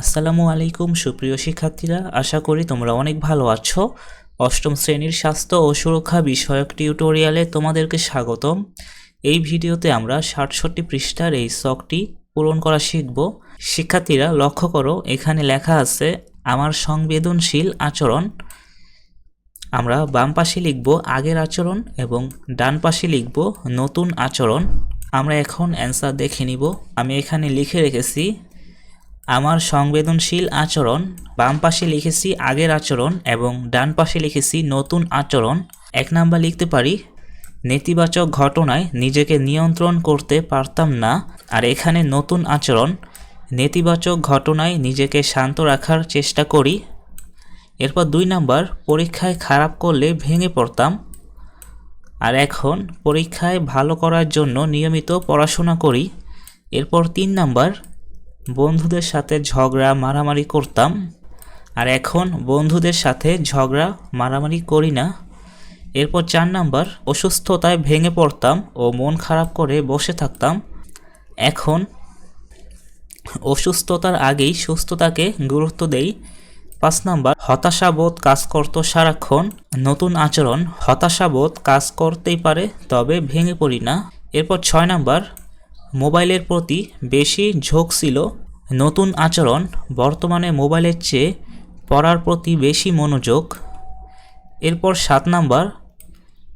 আসসালামু আলাইকুম, সুপ্রিয় শিক্ষার্থীরা। আশা করি তোমরা অনেক ভালো আছো। অষ্টম শ্রেণির স্বাস্থ্য ও সুরক্ষা বিষয়ক টিউটোরিয়ালে তোমাদেরকে স্বাগতম। এই ভিডিওতে আমরা ষাটষট্টি পৃষ্ঠার এই শখটি পূরণ করা শিখব। শিক্ষার্থীরা, লক্ষ্য করো, এখানে লেখা আছে, আমার সংবেদনশীল আচরণ। আমরা বাম পাশে লিখব আগের আচরণ এবং ডান পাশে লিখব নতুন আচরণ। আমরা এখন অ্যান্সার দেখে নিব। আমি এখানে লিখে রেখেছি আমার সংবেদনশীল আচরণ, বাম পাশে লিখেছি আগের আচরণ এবং ডান পাশে লিখেছি নতুন আচরণ। এক নাম্বার লিখতে পারি, নেতিবাচক ঘটনায় নিজেকে নিয়ন্ত্রণ করতে পারতাম না আর এখানে নতুন আচরণ, নেতিবাচক ঘটনায় নিজেকে শান্ত রাখার চেষ্টা করি। এরপর দুই নাম্বার, পরীক্ষায় খারাপ করলে ভেঙে পড়তাম আর এখন পরীক্ষায় ভালো করার জন্য নিয়মিত পড়াশোনা করি। এরপর তিন নাম্বার বন্ধুদের সাথে ঝগড়া মারামারি করতাম। আর এখন বন্ধুদের সাথে ঝগড়া মারামারি করি না। এরপর চার নাম্বার অসুস্থতায় ভেঙে পড়তাম ও মন খারাপ করে বসে থাকতাম। এখন অসুস্থতার আগেই সুস্থতাকে গুরুত্ব দেই। পাঁচ নাম্বার হতাশাবোধ কাজ করত সারাক্ষণ। নতুন আচরণ হতাশাবোধ কাজ করতেই পারে তবে ভেঙে পড়ি না। এরপর ছয় নাম্বার মোবাইলের প্রতি বেশি ঝোঁক ছিল। নতুন আচরণ বর্তমানে মোবাইলের চেয়ে পড়ার প্রতি বেশি মনোযোগ। এরপর সাত নাম্বার,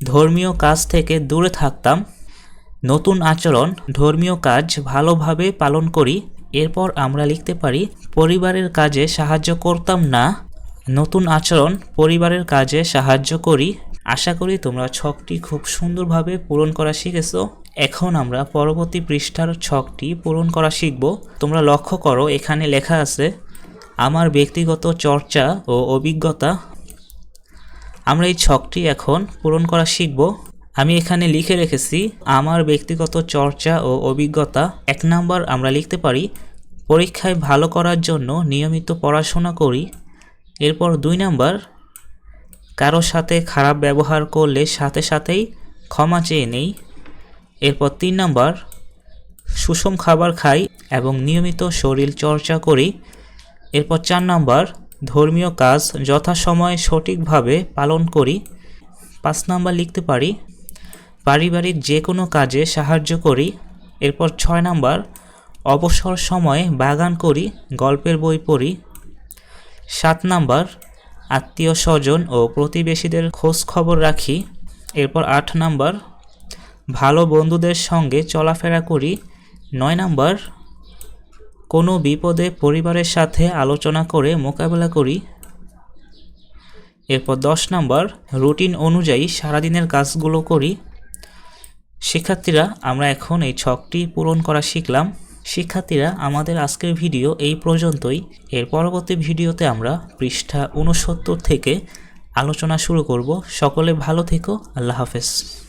ধর্মীয় কাজ থেকে দূরে থাকতাম। নতুন আচরণ, ধর্মীয় কাজ ভালোভাবে পালন করি। এরপর আমরা লিখতে পারি, পরিবারের কাজে সাহায্য করতাম না। নতুন আচরণ, পরিবারের কাজে সাহায্য করি। আশা করি তোমরা ছকটি খুব সুন্দরভাবে পূরণ করা শিখেছো। এখন আমরা পরবর্তী পৃষ্ঠার ছকটি পূরণ করা শিখব। তোমরা লক্ষ্য করো, এখানে লেখা আছে, আমার ব্যক্তিগত চর্চা ও অভিজ্ঞতা। আমরা এই ছকটি এখন পূরণ করা শিখব। আমি এখানে লিখে রেখেছি, আমার ব্যক্তিগত চর্চা ও অভিজ্ঞতা। এক নাম্বার আমরা লিখতে পারি, পরীক্ষায় ভালো করার জন্য নিয়মিত পড়াশোনা করি। এরপর দুই নাম্বার, কারও সাথে খারাপ ব্যবহার করলে সাথে সাথেই ক্ষমা চেয়ে নেই। এরপর তিন নাম্বার, সুষম খাবার খাই এবং নিয়মিত শরীর চর্চা করি। এরপর চার নাম্বার, ধর্মীয় কাজ যথাসময়ে সঠিকভাবে পালন করি। পাঁচ নাম্বার লিখতে পারি, পারিবারিক যে কোনো কাজে সাহায্য করি। এরপর ছয় নাম্বার, অবসর সময়ে বাগান করি, গল্পের বই পড়ি। সাত নাম্বার, আত্মীয় স্বজন ও প্রতিবেশীদের খোঁজ খবর রাখি। এরপর আট নাম্বার ভালো বন্ধুদের সঙ্গে চলাফেরা করি। নয় নাম্বার, কোনো বিপদে পরিবারের সাথে আলোচনা করে মোকাবেলা করি। এরপর দশ নাম্বার, রুটিন অনুযায়ী সারাদিনের কাজগুলো করি। শিক্ষার্থীরা, আমরা এখন এই ছকটি পূরণ করা শিখলাম। শিক্ষার্থীরা, আমাদের আজকের ভিডিও এই পর্যন্তই। এর পরবর্তী ভিডিওতে আমরা পৃষ্ঠা উনসত্তর থেকে আলোচনা শুরু করব। সকলে ভালো থেকো, আল্লাহ হাফেজ।